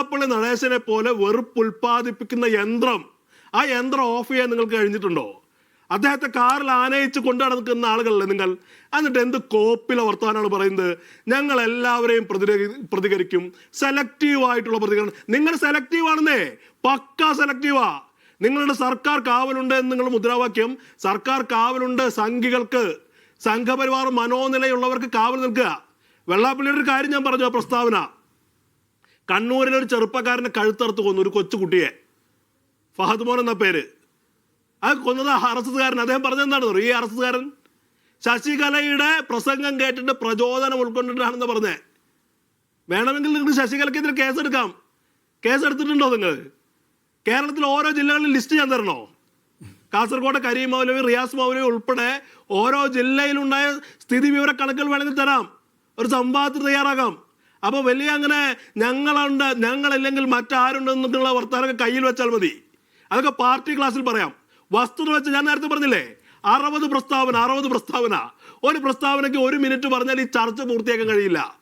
വെള്ളാപ്പള്ളി നടേശനെ പോലെ വെറുപ്പ് ഉൽപ്പാദിപ്പിക്കുന്ന യന്ത്രം. ആ യന്ത്രം ഓഫ് ചെയ്യാൻ നിങ്ങൾക്ക് കഴിഞ്ഞിട്ടുണ്ടോ? അദ്ദേഹത്തെ കാറിൽ ആനയിച്ച് കൊണ്ടു നടക്കുന്ന ആളുകളല്ലേ നിങ്ങൾ? എന്നിട്ട് എന്ത് കോപ്പിലെ വർത്തമാനമാണ് പറയുന്നത്? ഞങ്ങൾ എല്ലാവരെയും പ്രതി പ്രതികരിക്കും. സെലക്റ്റീവ് ആയിട്ടുള്ള പ്രതികരണം. നിങ്ങൾ സെലക്റ്റീവ് ആണെന്നേ. പക്ക സെലക്റ്റീവാ നിങ്ങളുടെ സർക്കാർ കാവലുണ്ട് എന്ന് നിങ്ങൾ മുദ്രാവാക്യം. സർക്കാർ കാവലുണ്ട് സംഘികൾക്ക്. സംഘപരിവാർ മനോനിലയുള്ളവർക്ക് കാവൽ നിൽക്കുക. വെള്ളാപ്പള്ളിയുടെ കാര്യം ഞാൻ പറഞ്ഞു പ്രസ്താവന. കണ്ണൂരിലെ ഒരു ചെറുപ്പക്കാരനെ കഴുത്തറുത്ത് കൊന്നു ഒരു കൊച്ചുകുട്ടിയെ. ഫഹദ് മോൻ എന്ന പേര്. ആ കൊന്നത് അറസ്റ്റുകാരൻ അദ്ദേഹം പറഞ്ഞെന്താണ് ഈ അറസ്റ്റുകാരൻ ശശികലയുടെ പ്രസംഗം കേട്ടിട്ട് പ്രചോദനം ഉൾക്കൊണ്ടിട്ടാണെന്ന് പറഞ്ഞേ. വേണമെങ്കിൽ നിങ്ങൾക്ക് ശശികലയ്ക്കെതിരെ കേസെടുക്കാം. കേസെടുത്തിട്ടുണ്ടോ നിങ്ങൾ? കേരളത്തിലെ ഓരോ ജില്ലകളിലും ലിസ്റ്റ് ഞാൻ തരണോ? കാസർഗോഡ് കരീം മൗലവി റിയാസ് മൗലവി ഉൾപ്പെടെ ഓരോ ജില്ലയിലുണ്ടായ സ്ഥിതി വിവര കണക്കുകൾ വേണമെങ്കിൽ തരാം. ഒരു സംവാദത്തിന് തയ്യാറാകാം. അപ്പോൾ വലിയ അങ്ങനെ ഞങ്ങളുണ്ട് ഞങ്ങളില്ലെങ്കിൽ മറ്റാരുണ്ടെന്നുള്ള വർത്തമാനമൊക്കെ കയ്യിൽ വെച്ചാൽ മതി. അതൊക്കെ പാർട്ടി ക്ലാസ്സിൽ പറയാം. വസ്തുത വെച്ച് ഞാൻ നേരത്തെ പറഞ്ഞില്ലേ? അറുപത് പ്രസ്താവന അറുപത് പ്രസ്താവന. ഒരു പ്രസ്താവനയ്ക്ക് ഒരു മിനിറ്റ് പറഞ്ഞാൽ ഈ ചർച്ച പൂർത്തിയാക്കാൻ കഴിയില്ല.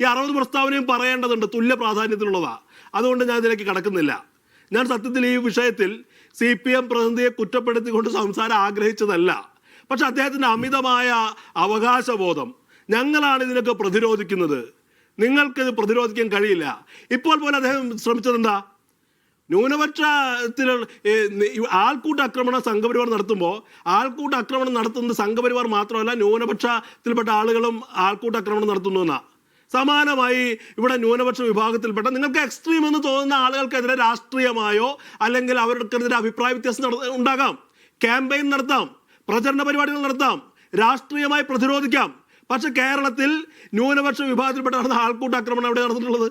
ഈ അറുപത് പ്രസ്താവനയും പറയേണ്ടതുണ്ട് തുല്യ പ്രാധാന്യത്തിലുള്ളതാ അതുകൊണ്ട് ഞാൻ ഇതിലേക്ക് കടക്കുന്നില്ല. ഞാൻ സത്യത്തിൽ ഈ വിഷയത്തിൽ സി പി എം പ്രതിനിധിയെ കുറ്റപ്പെടുത്തിക്കൊണ്ട് സംസാരം ആഗ്രഹിച്ചതല്ല. പക്ഷെ അദ്ദേഹത്തിന്റെ അമിതമായ അവകാശബോധം ഞങ്ങളാണ് ഇതിനൊക്കെ പ്രതിരോധിക്കുന്നത്. നിങ്ങൾക്കിത് പ്രതിരോധിക്കാൻ കഴിയില്ല. ഇപ്പോൾ പോലെ അദ്ദേഹം ശ്രമിച്ചത് എന്താ? ന്യൂനപക്ഷത്തിൽ ആൾക്കൂട്ട ആക്രമണം സംഘപരിവാർ നടത്തുമ്പോൾ ആൾക്കൂട്ട ആക്രമണം നടത്തുന്നത് സംഘപരിവാർ മാത്രമല്ല ന്യൂനപക്ഷത്തിൽപ്പെട്ട ആളുകളും ആൾക്കൂട്ട ആക്രമണം നടത്തുന്നു എന്നാ. സമാനമായി ഇവിടെ ന്യൂനപക്ഷ വിഭാഗത്തിൽപ്പെട്ട നിങ്ങൾക്ക് എക്സ്ട്രീം എന്ന് തോന്നുന്ന ആളുകൾക്കെതിരെ രാഷ്ട്രീയമായോ അല്ലെങ്കിൽ അവർക്കെതിരെ അഭിപ്രായ വ്യത്യാസം ഉണ്ടാകാം. ക്യാമ്പയിൻ നടത്താം. പ്രചരണ പരിപാടികൾ നടത്താം. രാഷ്ട്രീയമായി പ്രതിരോധിക്കാം. പക്ഷെ കേരളത്തിൽ ന്യൂനപക്ഷ വിഭാഗത്തിൽപ്പെട്ട നടന്ന ആൾക്കൂട്ട ആക്രമണം അവിടെ നടന്നിട്ടുള്ളത്?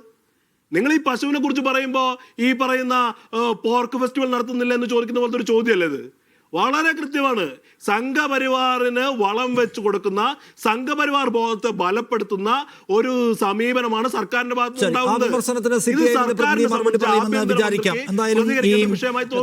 നിങ്ങൾ ഈ പശുവിനെ കുറിച്ച് പറയുമ്പോൾ ഈ പറയുന്ന പോർക്ക് ഫെസ്റ്റിവൽ നടത്തുന്നില്ല എന്ന് ചോദിക്കുന്ന പോലത്തെ ഒരു ചോദ്യമല്ലേ ഇത്? വളരെ കൃത്യമാണ്. സംഘപരിവാറിന് വളം വെച്ച് കൊടുക്കുന്ന സംഘപരിവാർ ബോധത്തെ ബലപ്പെടുത്തുന്ന ഒരു സമീപനമാണ് സർക്കാരിന്റെ ഭാഗത്ത്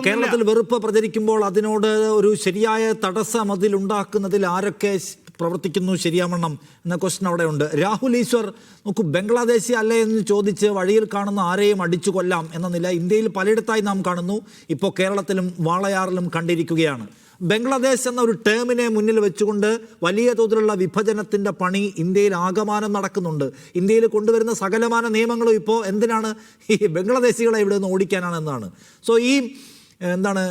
കേരളത്തിൽ വെറുപ്പ് പ്രചരിക്കുമ്പോൾ അതിനോട് ഒരു ശരിയായ തടസ്സം അതിൽ ഉണ്ടാക്കുന്നതിൽ ആരൊക്കെ പ്രവർത്തിക്കുന്നു ശരിയാവണ്ണം എന്ന ക്വസ്റ്റൻ അവിടെ ഉണ്ട്. രാഹുൽ ഈശ്വർ നോക്കൂ ബംഗ്ലാദേശി അല്ലേ എന്ന് ചോദിച്ച് വഴിയിൽ കാണുന്ന ആരെയും അടിച്ചു കൊല്ലാം എന്ന നില ഇന്ത്യയിൽ പലയിടത്തായി നാം കാണുന്നു. ഇപ്പോൾ കേരളത്തിലും വാളയാറിലും കണ്ടിരിക്കുകയാണ്. ബംഗ്ലാദേശ് എന്ന ഒരു ടേമിനെ മുന്നിൽ വെച്ചുകൊണ്ട് വലിയ തോതിലുള്ള വിഭജനത്തിന്റെ പണി ഇന്ത്യയിൽ ആകമാനം നടക്കുന്നുണ്ട്. ഇന്ത്യയിൽ കൊണ്ടുവരുന്ന സകലമാന നിയമങ്ങളും ഇപ്പോൾ എന്തിനാണ് ഈ ബംഗ്ലാദേശികളെ ഇവിടെ നിന്ന് ഓടിക്കാനാണ് എന്നാണ്. സോ ഈ എന്താണ്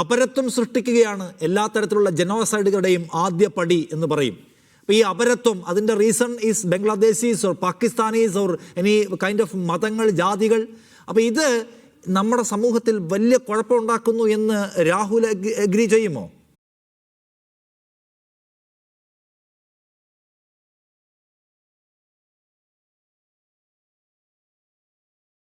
അപരത്വം സൃഷ്ടിക്കുകയാണ് എല്ലാ തരത്തിലുള്ള ജനോസൈഡുകളുടെയും ആദ്യ പടി എന്ന് പറയും. അപ്പോൾ ഈ അപരത്വം അതിന്റെ reason is Bangladeshis or Pakistanis or any kind of മതങ്ങൾ ജാതികൾ. അപ്പോൾ ഇത് നമ്മുടെ സമൂഹത്തിൽ വലിയ കുഴപ്പമുണ്ടാക്കുന്നു എന്ന് രാഹുൽ അഗ്രി ചെയ്യുമോ?